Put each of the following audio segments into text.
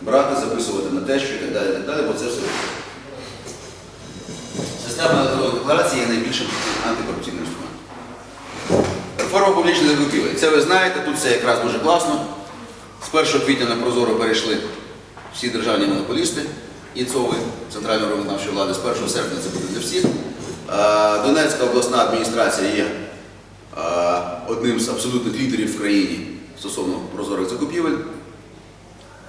брати, записувати на те, що і так далі, і так далі, бо це все. Система електронної декларації є найбільшим антикорупційним інструментом. Реформа публічних закупівель. Це ви знаєте, тут все якраз дуже класно. З 1 квітня на Прозоро перейшли всі державні монополісти і ЦОВи Центральної виконавчої влади. З 1 серпня це буде для всіх. Донецька обласна адміністрація є одним з абсолютних лідерів в країні стосовно прозорих закупівель.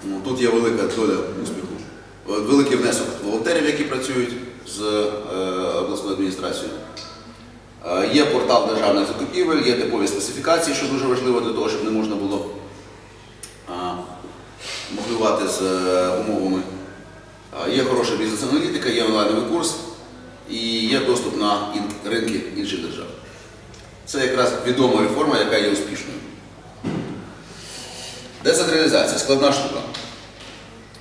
Ну, Тут є велика доля успіху. Е, Великий внесок волонтерів, які працюють з е, обласною адміністрацією. Е, Є портал державних закупівель, є типові специфікації, що дуже важливо для того, щоб не можна було а, з е, умовами. Є хороша бізнес-аналітика, є онлайновий курс і є доступ на ринки інших держав. Це якраз відома реформа, яка є успішною. Децентралізація складна штука.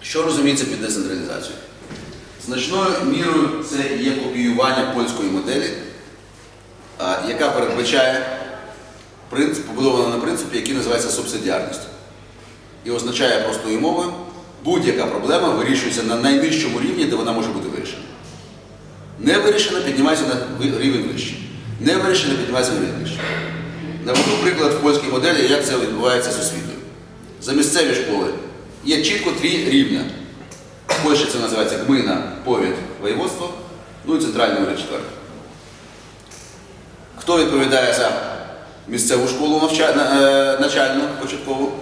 Що розуміється під децентралізацією? Значною мірою це є копіювання польської моделі, яка передбачає принцип, побудована на принципі, який називається субсидіарність. І означає простою мовою, будь-яка проблема вирішується на найнижчому рівні, де вона може бути вирішена. Не вирішена, піднімається на рівень вище. Не вирішена, піднімається на рівень вище. Наведу приклад в польській моделі, як це відбувається з освітою. За місцеві школи є чітко три рівня. В це називається гмина, повід, воєводство, ну і центральний уряд четвертий. Хто відповідає за місцеву школу е, начальну, початкову,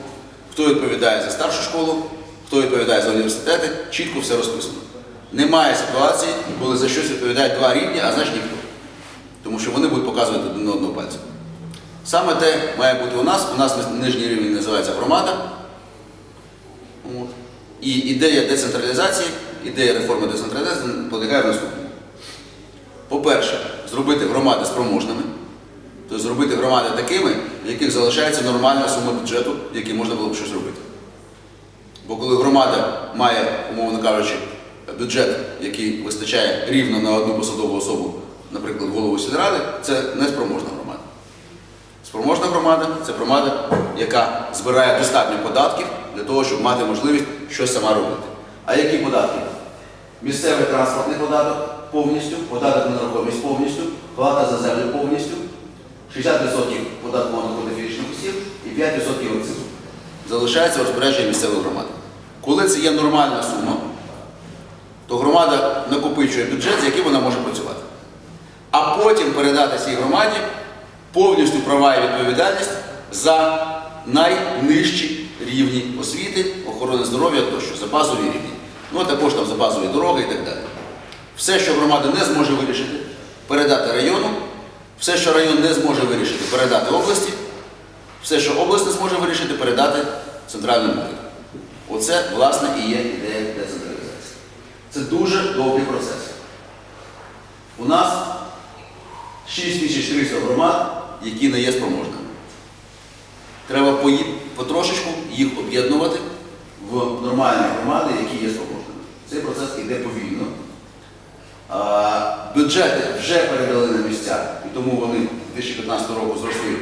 хто відповідає за старшу школу, хто відповідає за університети, чітко все розписано. Немає ситуації, коли за щось відповідають два рівні, а значить ніхто. Тому що вони будуть показувати один одного пальця. Саме те має бути у нас. У нас нижній рівень називається громада. І ідея децентралізації, ідея реформи децентралізації полягає в наступному. По-перше, зробити громади спроможними, тобто зробити громади такими, в яких залишається нормальна сума бюджету, в якій можна було б щось робити. Бо коли громада має, умовно кажучи, бюджет, який вистачає рівно на одну посадову особу, наприклад, голову сільради, це неспроможна громада. Спроможна громада це громада, яка збирає достатньо податків для того, щоб мати можливість щось сама робити. А які податки? Місцевий транспортний податок повністю, податок на нерухомість повністю, плата за землю повністю, 60% податку на доходи фізичних осіб і 5% акцизу. Залишається в розпорядженні місцевої громади. Коли це є нормальна сума, то громада накопичує бюджет, з яким вона може працювати. А потім передати цій громаді повністю права і відповідальність за найнижчі рівні освіти, охорони здоров'я тощо, за базові рівні. Ну а також там за базові дороги і так далі. Все, що громада не зможе вирішити, передати району, все, що район не зможе вирішити, передати області, все, що область не зможе вирішити, передати центральному уряду. Оце, власне, і є ідея децентралізації. Це дуже довгий процес. У нас 6300 громад, які не є спроможними. Треба потрошечку їх об'єднувати в нормальні громади, які є спроможними. Цей процес йде повільно. Бюджети вже передали на місця, і тому вони 2015 року зросли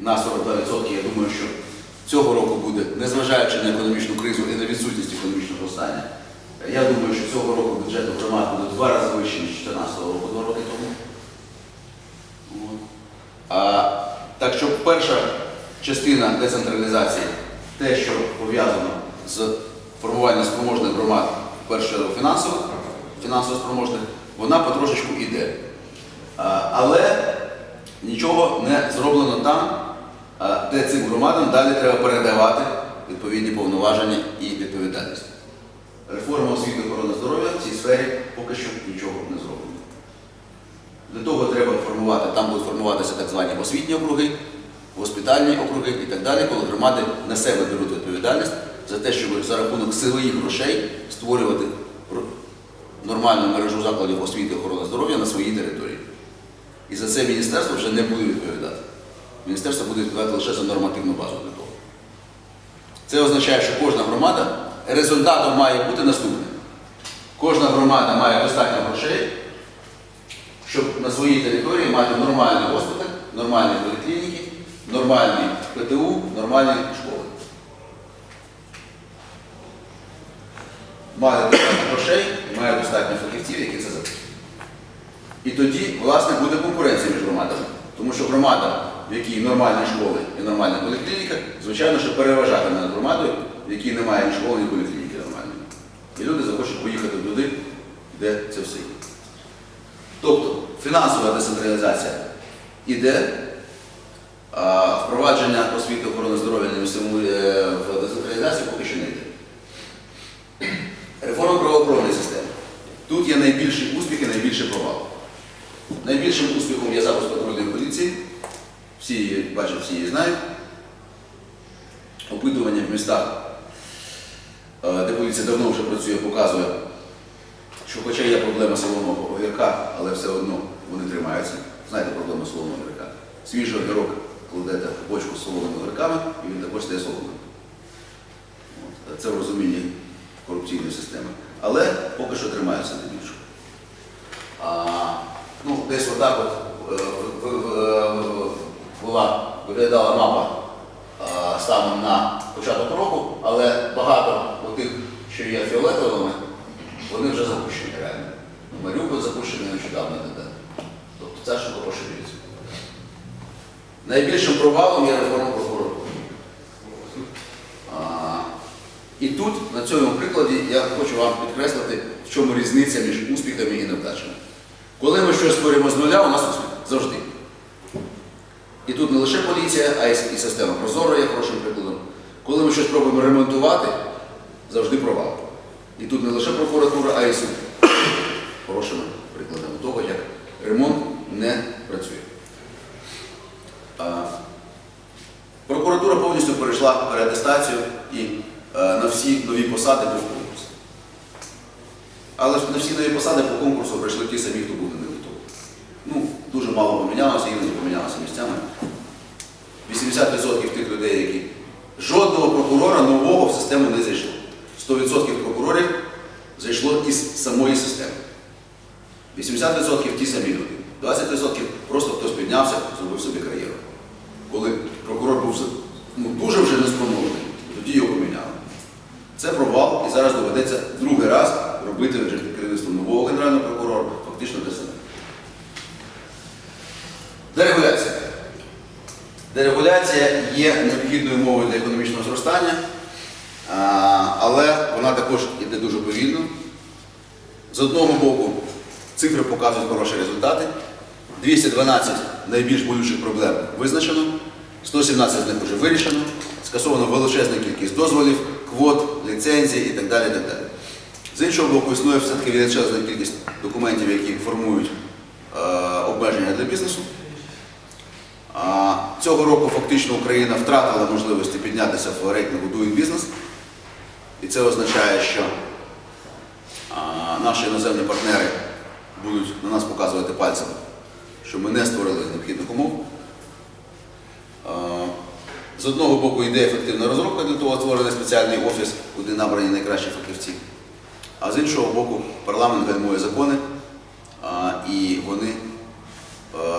на 42%. Я думаю, що цього року буде, незважаючи на економічну кризу і на відсутність економічного зростання, я думаю, що цього року бюджет громад буде два рази вищий, ніж 2014 року, два роки тому. От. А, так що перша частина децентралізації, те, що пов'язано з формуванням спроможних громад, чергу фінансових, фінансово спроможних, вона потрошечку йде. Але нічого не зроблено там, де цим громадам далі треба передавати відповідні повноваження і відповідальність. Реформа освіти охорони здоров'я в цій сфері поки що нічого не зроблено. Для того треба формувати, там будуть формуватися так звані освітні округи, госпітальні округи і так далі, коли громади на себе беруть відповідальність за те, щоб за рахунок своїх грошей створювати нормальну мережу закладів освіти і охорони здоров'я на своїй території. І за це міністерство вже не буде відповідати. Міністерство буде відповідати лише за нормативну базу для того. Це означає, що кожна громада результатом має бути наступним. Кожна громада має достатньо грошей, щоб на своїй території мати нормальний госпіталь, нормальні поліклініки, нормальні ПТУ, нормальні школи. має достатньо грошей має достатньо фахівців, які це забезпечать. І тоді, власне, буде конкуренція між громадами. Тому що громада, в якій нормальні школи і нормальна поліклініка, звичайно, що переважатиме над громадою, в якій немає ні школи, ні поліклініки нормальної. І люди захочуть поїхати туди, де це все є. Тобто фінансова децентралізація іде, а впровадження освіти охорони здоров'я е, в децентралізацію поки що не йде. Реформа правоохоронної системи. Тут є найбільший успіх і найбільший провал. Найбільшим успіхом є запуск патрульної поліції. Всі її бачать, всі її знають. Опитування в містах, е, де поліція давно вже працює, показує, що хоча є проблема солоного огірка, але все одно вони тримаються. Знаєте проблему солоного огірка? Свіжий огірок кладете в бочку з солоними огірками і він також стає солоним. Це в розумінні корупційної системи. Але поки що тримаються найбільше. А, ну, десь отак от е, е, була, виглядала мапа а, станом на початок року, але багато тих, що є фіолетовими, вони вже запущені реально. Ну, Маріуполь запущений нещодавно так. Тобто це що поширюється. Найбільшим провалом є реформа прокуратури. І тут, на цьому прикладі, я хочу вам підкреслити, в чому різниця між успіхами і невдачами. Коли ми щось створюємо з нуля, у нас успіх завжди. І тут не лише поліція, а й система Прозоро є хорошим прикладом. Коли ми щось пробуємо ремонтувати, завжди провал. І тут не лише прокуратура, а й суд. Хорошими прикладами того, як ремонт не працює. Прокуратура повністю перейшла переатестацію і на всі нові посади був конкурс. Але ж на всі нові посади по конкурсу прийшли ті самі, хто був не готовий. Ну, дуже мало помінялося, іноді помінялося місцями. 80% тих людей, які жодного прокурора нового в систему не зайшло. 100% прокурорів зайшло із самої системи. 80% ті самі люди. 20% просто хтось піднявся, зробив собі кар'єру. Коли прокурор був ну, дуже вже неспроможний, тоді його поміняли. Це провал, і зараз доведеться другий раз робити вже під керівництвом нового генерального прокурора, фактично те саме. Дерегуляція. Дерегуляція є необхідною мовою для економічного зростання, але вона також йде дуже повільно. З одного боку, цифри показують хороші результати. 212 найбільш болючих проблем визначено, 117 з них вже вирішено, скасовано величезна кількість дозволів, квот, ліцензій і так далі. І так далі. З іншого боку, існує все-таки величезна кількість документів, які формують е, обмеження для бізнесу. Цього року фактично Україна втратила можливості піднятися в рейтингу Doing Business. І це означає, що наші іноземні партнери будуть на нас показувати пальцем, що ми не створили необхідних умов. З одного боку йде ефективна розробка, для того створений спеціальний офіс, куди набрані найкращі фахівці. А з іншого боку, парламент гальмує закони, і вони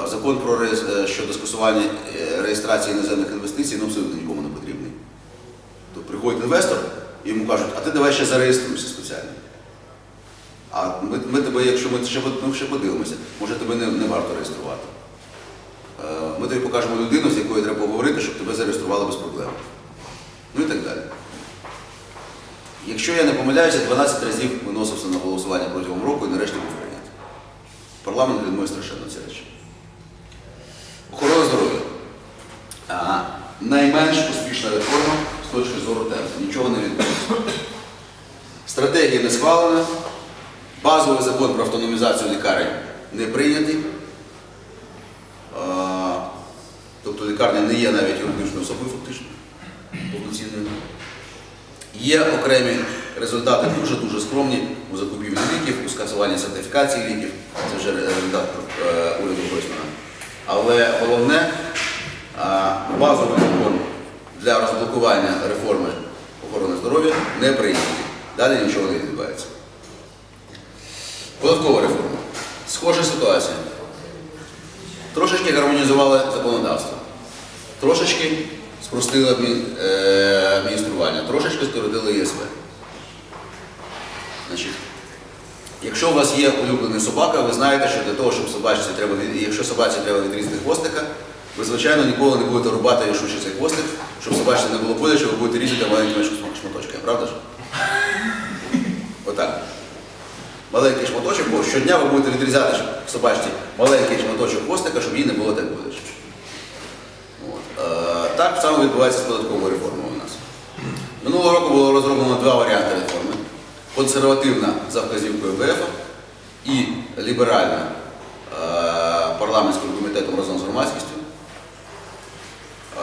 Закон про е, щодо скасування е, реєстрації іноземних інвестицій ну, абсолютно нікому не потрібний. Тобто приходить інвестор йому кажуть, а ти давай ще зареєструйся спеціально. А ми, ми тебе, якщо ми ще, ми ще подивимося, може тебе не, не варто реєструвати. Е, Ми тобі покажемо людину, з якою треба поговорити, щоб тебе зареєстрували без проблем. Ну і так далі. Якщо я не помиляюся, 12 разів виносився на голосування протягом року і нарешті був прийнятий. Парламент гальмує страшенно ці речі. Охорона здоров'я. Найменш успішна реформа з точки зору темпу. Нічого не відбулося. Стратегія не схвалена. Базовий закон про автономізацію лікарень не прийнятий. Тобто лікарня не є навіть юридичною особою фактично повноцінною. Є окремі результати дуже-дуже скромні у закупівлі ліків, у скасуванні сертифікації ліків. Це вже результат е, уряду Гройсмана. Але головне, базовий закон для розблокування реформи охорони здоров'я не прийнятий. Далі нічого не відбувається. Податкова реформа. Схожа ситуація. Трошечки гармонізували законодавство. Трошечки спростили е, адміністрування, трошечки скоротили ЄСВ. Значить, якщо у вас є улюблений собака, ви знаєте, що для того, щоб собачці треба, якщо собаці треба відрізати хвостика, ви, звичайно, ніколи не будете рубати рішуче цей хвостик, щоб собачці не було боляче, ви будете різати маленькими шм- шматочками, правда ж? Отак. Маленький шматочок, бо щодня ви будете відрізати собачці маленький шматочок хвостика, щоб їй не було так боляче. Е, Так само відбувається з податковою реформою у нас. Минулого року було розроблено два варіанти реформи: консервативна за вказівкою БФ і ліберальна е, парламентським комітетом разом з громадськістю.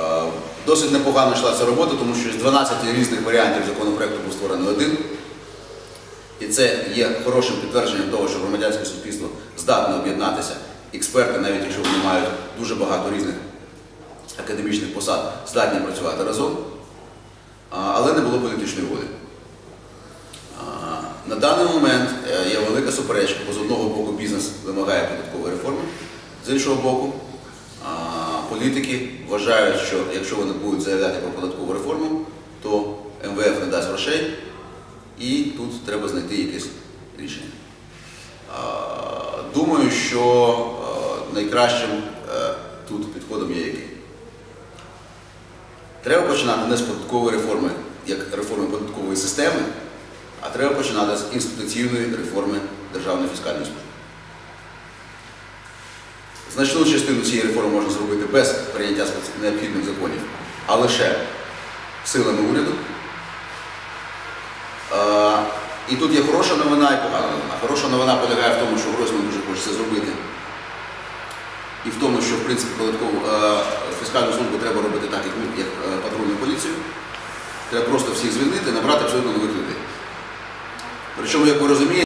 Е, Досить непогано йшла ця робота, тому що з 12 різних варіантів законопроекту був створений один. І це є хорошим підтвердженням того, що громадянське суспільство здатне об'єднатися. Експерти, навіть якщо вони мають дуже багато різних академічних посад, здатні працювати разом, але не було політичної волі. На даний момент е, є велика суперечка, бо з одного боку бізнес вимагає податкової реформи, з іншого боку, політики вважають, що якщо вони будуть заявляти про податкову реформу, то МВФ не дасть грошей, і тут треба знайти якесь рішення. Думаю, що найкращим е, тут підходом є який. Треба починати не з податкової реформи, як реформи податкової системи, а треба починати з інституційної реформи Державної фіскальної служби. Значну частину цієї реформи можна зробити без прийняття необхідних законів, а лише силами уряду. Е, І тут є хороша новина і погана новина. Хороша новина полягає в тому, що Гройсман дуже хоче це зробити. І в тому, що в принципі податкову е, фіскальну службу треба робити так, як, ми- як е, патрульну поліцію. Треба просто всіх звільнити, набрати абсолютно нових людей. Причому, як ви розумієте,